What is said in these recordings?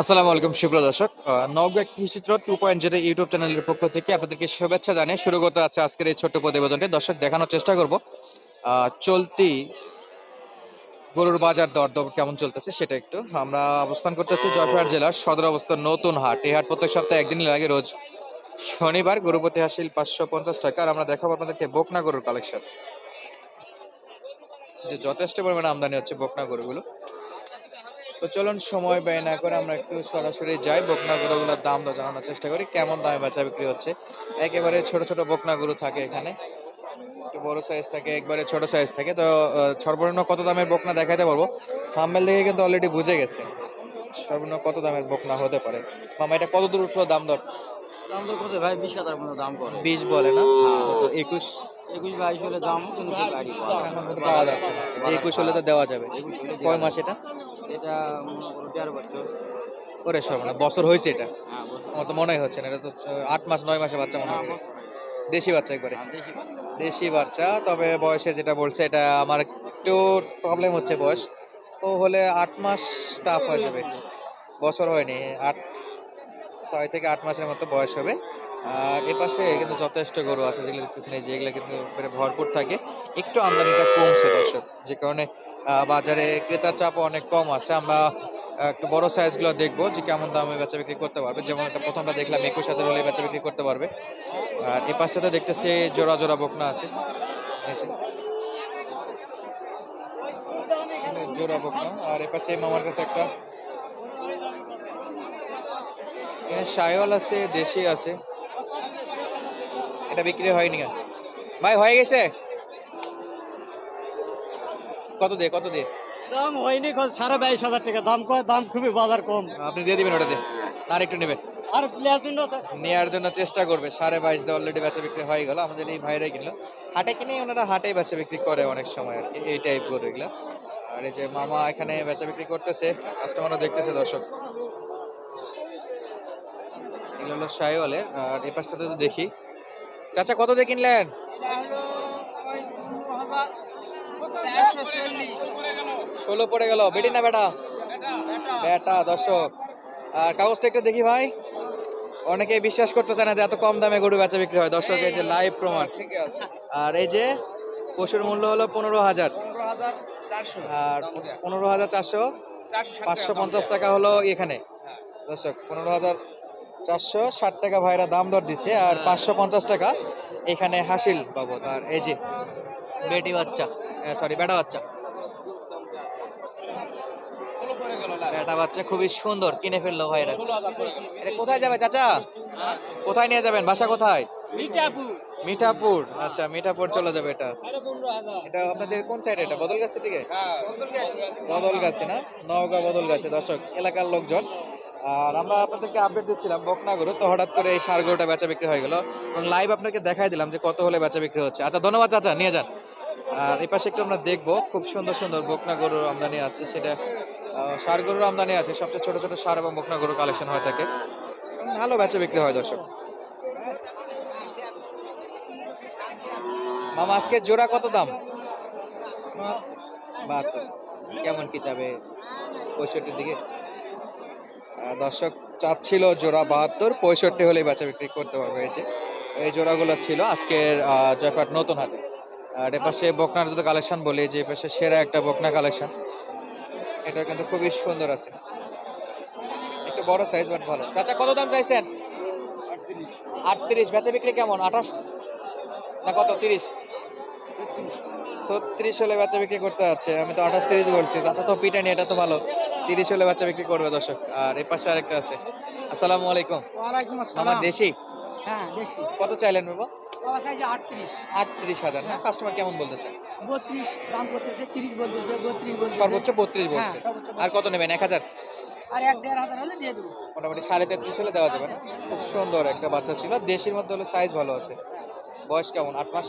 আসসালামু আলাইকুম, সুপ্রিয় দর্শক। Nabagram Krishichitra two point zero YouTube চ্যানেলের পক্ষ থেকে আপনাদেরকে শুভেচ্ছা জানিয়ে শুরু করতে আছে আজকের এই ছোট্ট প্রতিবেদনটি। দর্শক, দেখানোর চেষ্টা করব। চলতি গরুর বাজার দর দর কেমন চলতেছে সেটা একটু। আমরা অবস্থান করতেছি জয়পুরহাট জেলার সদর অবস্থান নতুন হাট। এই হাট প্রত্যেক সপ্তাহে একদিন লাগে রোজ শনিবার গরুপতি হাসিল পাঁচশো পঞ্চাশ টাকা। আর আমরা দেখাবো আপনাদেরকে বকনা গরুর কালেকশন যে যথেষ্ট পরিমাণে আমদানি হচ্ছে বকনা গরুগুলো। তো চলুন সময় ব্যয় না করে আমরা একটু সরাসরি যাই। বকনা গরুগুলোর দাম দর জানানোর চেষ্টা করি কেমন দামে বেচা বিক্রি হচ্ছে? একেবারে ছোট ছোট বকনা গরু থাকে এখানে একটু বড় সাইজ থাকে একবারে ছোট সাইজ থাকে। তো সর্বনিম্ন কত দামের বকনা দেখাতে পারব? থাম্বেল দেখে কিন্তু অলরেডি বুঝে গেছে। সর্বনিম্ন কত দামের বকনা হতে পারে? মামা এটা কত দূর উঠল দাম দর? দাম তো কত? ভাই বিশ হাজার মতো দাম করে। বিশ বলে না? তো একুশ? একুশ বাইশ হলে দাম কিন্তু পাওয়া যাচ্ছে একুশ হলে তো দেওয়া যাবে। কয় মাস এটা? এটা মনে করো তেরো বছর ওরে সর্বনা বছর হয়েছে এটা? হ্যাঁ আমার তো মনেই হচ্ছে না এটা তো আট মাস নয় মাসের বাচ্চা মনে হচ্ছে। দেশি বাচ্চা একবারে। বাচ্চা। দেশি বাচ্চা তবে বয়সে যেটা বলছে এটা আমার একটু প্রবলেম হচ্ছে বয়স। ও হলে আট মাস টাফ হয়ে যাবে। বছর হয়নি আট ছয় থেকে আট মাসের মতো বয়স হবে। আর এপাশে কিন্তু যথেষ্ট গরু আছে যেগুলো দেখতেছেন এই যে এগুলো কিন্তু ভরপুর থাকে। একটু আমদানিটা কমছে দর্শক যে কারণে বাজারে ক্রেতার চাপও অনেক কম আছে। আমরা একটু বড় সাইজগুলো দেখব যে কেমন দামে বেচা বিক্রি করতে পারবে। যেমন একটা প্রথমটা দেখলাম, একুশ হাজার হলে বেচা বিক্রি করতে পারবে। আর এই পাশটাতে দেখতেছি জোড়া জোড়া বকনা আছে। জোড়া বকনা। আর এ পাশে মামার কাছে একটা। সায়ল আছে, দেশি আছে। এটা বিক্রি হয়নি ভাই, হয়ে গেছে? কত দিয়ে কত দিয়ে? দাম হয়নি কত সাড়ে বাইশ হাজার টাকা। দাম কয় দাম খুবই বাজার কম। আপনি দিয়ে দিবেন ওটাতে আর একটু নেবে। আর প্লেয়ার জন্য তো- নেওয়ার জন্য চেষ্টা করবে সাড়ে বাইশ দিয়ে অলরেডি বেচা বিক্রি হয়ে গেল আমাদের এই ভাইরাই কিনলো। হাটে কিনে ওনারা হাটেই বেচা বিক্রি করে অনেক সময় আর কি এই টাইপ গরু এগুলো। আর এই যে মামা এখানে বেচা বিক্রি করতেছে কাস্টমাররা দেখতেছে দর্শক। এগুলো হলো শাইওয়ালের আর এই পাশটাতে তো দেখি। চাচা কত দিয়ে কিনলেন? ষোলো পড়ে গেল বেটি না বেটা? বেটা দর্শক। আর কাগজটা একটু দেখি ভাই। অনেকেই বিশ্বাস করতে চায় না যে এত কম দামে গরু বেচা বিক্রি হয়। দর্শক এই যে লাইভ প্রমাণ। আর এই যে পশুর মূল্য হলো পনেরো হাজার। আর পনেরো হাজার চারশো পাঁচশো পঞ্চাশ টাকা হলো এখানে। দর্শক পনেরো হাজার চারশো ষাট টাকা ভাইরা দাম দর দিছে আর পাঁচশো পঞ্চাশ টাকা এখানে হাসিল বাবদ। আর এই যে বেটি বাচ্চা। সরি বেটা বাচ্চা। বেটা বাচ্চা খুবই সুন্দর কিনে ফেলল ভাইরা। এটা কোথায় যাবে চাচা? কোথায় নিয়ে যাবেন? বাসা কোথায়? মিঠাপুর। আচ্ছা মিঠাপুর চলে যাবে এটা। এটা আপনাদের কোন সাইড এটা? বদলগাছি দিকে? বদলগাছি না? নওগাঁ বদলগাছি দর্শক এলাকার লোকজন। আর আমরা আপনাদেরকে আপডেট দিচ্ছিলাম বকনাগরু তো হঠাৎ করে এই সার গরুটা বেচা বিক্রি হয়ে গেল। এবং লাইভ আপনাকে দেখাই দিলাম যে কত হলে বেচা বিক্রি হচ্ছে। আচ্ছা ধন্যবাদ চাচা নিয়ে যান। আর এই পাশে একটু আমরা দেখব, খুব সুন্দর সুন্দর বকনা গরুর আমদানি আছে। সেটা সার গরুর আমদানি আছে, সবচেয়ে ছোট ছোট সার এবং বকনা গরুর কালেকশন হয়ে থাকে। ভালো বেচা বিক্রি হয় দর্শক। মামা, আজকে জোড়া কত দাম? কেমন কি যাবে পঁয়ষট্টির দিকে? দর্শক চাচ্ছিল জোড়া বাহাত্তর, পঁয়ষট্টি হলে বেচা বিক্রি করতে পারবে। এই যে, এই জোড়াগুলো ছিল আজকের জয়ফাট নতুন হাটে। আর এ পাশে বকনার যদি কালেকশন বলি যে এ পাশে সেরা একটা বকনা কালেকশন এটা কিন্তু খুবই সুন্দর আছে। একটু বড় সাইজ বাট ভালো। চাচা কত দাম চাইছেন? আটত্রিশ। বেচা বিক্রি কেমন? আঠাশ? না কত? তিরিশ? ছত্রিশ হলে বেচা বিক্রি করতে আছে। আমি তো আঠাশ তিরিশ বলছি। আচ্ছা তো পিটানি এটা তো ভালো। তিরিশ হলে বাচ্চা বিক্রি করবে দর্শক। আর এই পাশে আরেকটা আছে। আসসালামু আলাইকুম। আমার আসসালাম। দেশি? হ্যাঁ বেশি কত চাইলেন বাবা? বাবা চাইছে আটত্রিশ। আটত্রিশ হাজার। না কাস্টমার কেমন বলতেছে? বত্রিশ দাম করতেছে তিরিশ বলতেছে বত্রিশ বলতেছে। সর্বোচ্চ বত্রিশ বলছে। হ্যাঁ, আর কত নেবেন? এক হাজার? আর এক দেড় হাজার হলে দিয়ে দেবো। মোটামুটি সাড়ে তেত্রিশ হলে দেওয়া যাবে না? খুব সুন্দর একটা বাচ্চা ছিল। দেশির মধ্যে হলো সাইজ ভালো আছে। বয়স কেমন? আট মাস?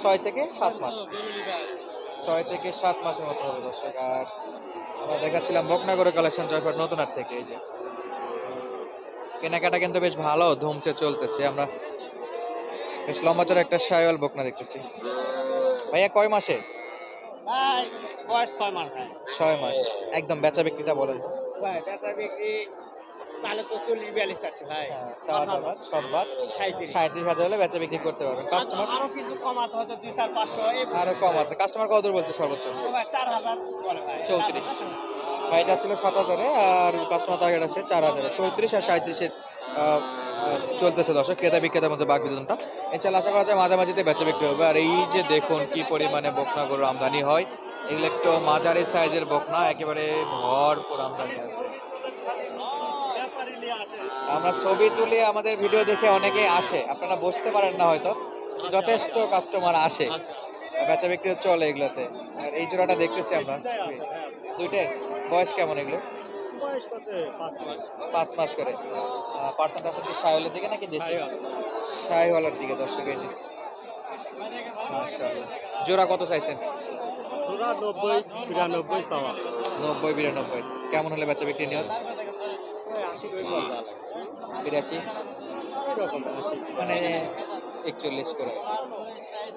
ছয় থেকে সাত মাস। ছয় থেকে সাত মাসের মতো হবে দর্শক। আর আমরা দেখাচ্ছিলাম বকনাগরের কালেকশন জয়ফাট নতুন হাট থেকে এই যে। কেনাকাটা কিন্তু বেশ ভালো ধুমছে চলতেছে। আমরা বেশ লম্বা চড়া একটা সায়ল বকনা দেখতেছি। ভাইয়া কয় মাসে? ছয় মাস একদম বেচা বিক্রিটা বলেন তো। ভাই বেচা বিক্রি কাস্টমার আরও আরও কাস্টমার কত বলছে সর্বোচ্চ? চৌত্রিশ। ভাই যাচ্ছিল সাত হাজারে, আর কাস্টমার টার্গেট আছে চার হাজারে। চৌত্রিশ আর সাঁত্রিশের চলতেছে দর্শক, ক্রেতা বিক্রেতার মধ্যে বাঘ বিতরণটা এছাড়া আশা করা যায় মাঝামাঝিতে বেচা বিক্রি হবে। আর এই যে দেখুন কি পরিমাণে বকনা গরুর আমদানি হয়, এগুলো একটু মাঝারি সাইজের বকনা, একেবারে ভরপুর আমদানি আছে। আমরা ছবি তুলে আমাদের ভিডিও দেখে অনেকে আসে। আপনারা বুঝতে পারেন না হয়তো, যথেষ্ট কাস্টমার আসে। বেচা বিক্রি চলে এগুলোতে। আর এই জোড়াটা দেখতেছি আমরা। দুইটাই? বয়স কেমন এগুলো? বয়স কত? পাঁচ মাস। করে। পার্সেন্ট পার্সেন্ট কি সাইওয়ালের দিকে নাকি দেশি? সাইওয়ালার দিকে দর্শক যে। মাশাআল্লাহ। জোড়া কত চাইছেন? তোরা নব্বই বিরানব্বই চাওয়া। নব্বই বিরানব্বই। কেমন হলে বেচা বিক্রি নিয়ত? বিরাশি? মানে একচল্লিশ করে।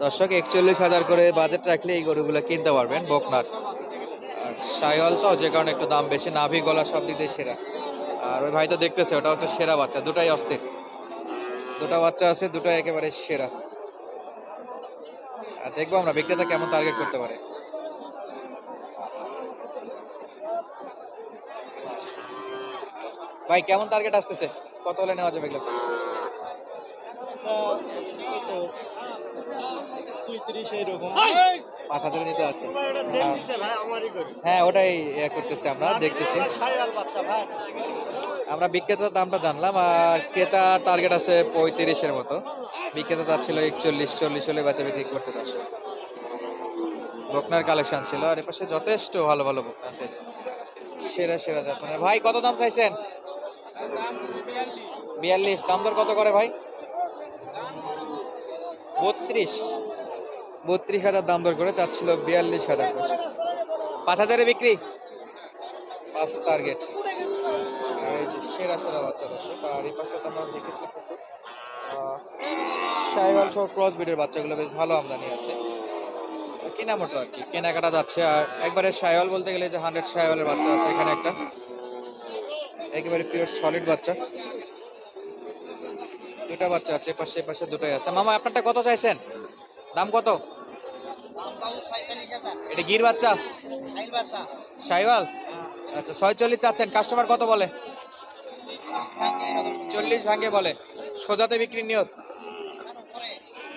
দর্শক একচল্লিশ হাজার করে বাজেট রাখলে এই গরুগুলো কিনতে পারবেন বকনার। আর তো যে কারণে একটু দাম বেশি নাভি গলা সব দিক দিয়ে সেরা। আর ওই ভাই তো দেখতেছে ওটা হচ্ছে সেরা বাচ্চা দুটাই অস্থির। দুটা বাচ্চা আছে দুটাই একেবারে সেরা। আর দেখব আমরা বিক্রেতা কেমন টার্গেট করতে পারে। ভাই কেমন টার্গেট আসতেছে? কত হলে নেওয়া যাবে এগুলো? পঁয়ত্রিশ এইরকম। পাঁচ হাজারে নিতে আছে করি। হ্যাঁ ওটাই ইয়ে করতেছি আমরা দেখতেছি। আমরা বিক্রেতার দামটা জানলাম আর ক্রেতার টার্গেট আছে পঁয়ত্রিশের মতো। বিক্রেতা চাচ্ছিল একচল্লিশ চল্লিশ হলে বেচা বিক্রি করতে দশ। বকনার কালেকশন ছিল আর এপাশে যথেষ্ট ভালো ভালো বকনা আছে। সেরা সেরা জাতনের ভাই কত দাম চাইছেন? বিয়াল্লিশ। দাম দর কত করে ভাই? বত্রিশ। বত্রিশ হাজার দাম দর করে চাচ্ছিল বিয়াল্লিশ হাজার পাঁচ হাজারে বিক্রি? পাঁচ টার্গেট আর এই যে সেরা সেরা বাচ্চা দর্শক, আর এই পাশে তো আমরা দেখেছিলাম সাইওয়াল সহ ক্রস ব্রিডের বাচ্চাগুলো বেশ ভালো আমদানি আছে। কেনা মোটো আর কি, কেনাকাটা যাচ্ছে। আর একবারে সাইওয়াল বলতে গেলে যে হান্ড্রেড সাইওয়ালের বাচ্চা আছে এখানে একটা। একেবারে পিওর সলিড বাচ্চা। দুটা বাচ্চা আছে পাশে পাশে দুটাই আছে। মামা, আপনারটা কত চাইছেন? দাম কত? এটা গির বাচ্চা? সাইওয়াল? আচ্ছা ছয়চল্লিশ চাচ্ছেন। কাস্টমার কত বলে? চল্লিশ ভাঙে বলে। সোজাতে বিক্রি নিয়ত?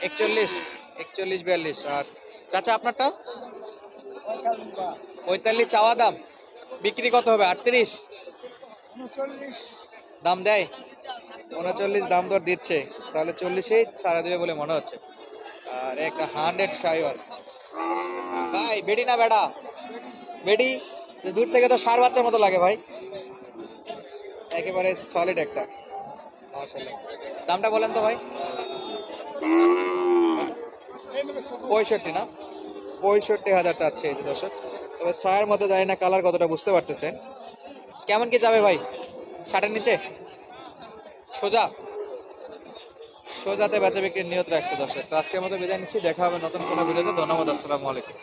একচল্লিশ একচল্লিশ, বিয়াল্লিশ। আর চাচা আপনারটা পঁয়তাল্লিশ চাওয়া দাম। বিক্রি কত হবে? আটত্রিশ? দাম দেয়? উনচল্লিশ দাম দর দিচ্ছে। তাহলে চল্লিশেই ছাড়া দেবে বলে মনে হচ্ছে। আর একটা হান্ড্রেড সাইওয়াল ভাই, বেডি না বেড়া? বেডি? দূর থেকে তো সার বাচ্চার মতো লাগে ভাই। একেবারে সলিড একটা। মাশাআল্লাহ। দামটা বলেন তো ভাই। পঁয়ষট্টি না? পঁয়ষট্টি হাজার চাচ্ছে এই যে দর্শক। তবে সায়ের মধ্যে জানি না কালার কতটা বুঝতে পারতেছেন। কেমন কি যাবে ভাই? ষাটের নিচে? সোজা? সোজাতে বেচা বিক্রির নিয়ত রাখছে দর্শক। তো আজকের মতো বিদায় নিচ্ছি। দেখা হবে নতুন কোনো ভিডিওতে। ধন্যবাদ, আসসালামু আলাইকুম।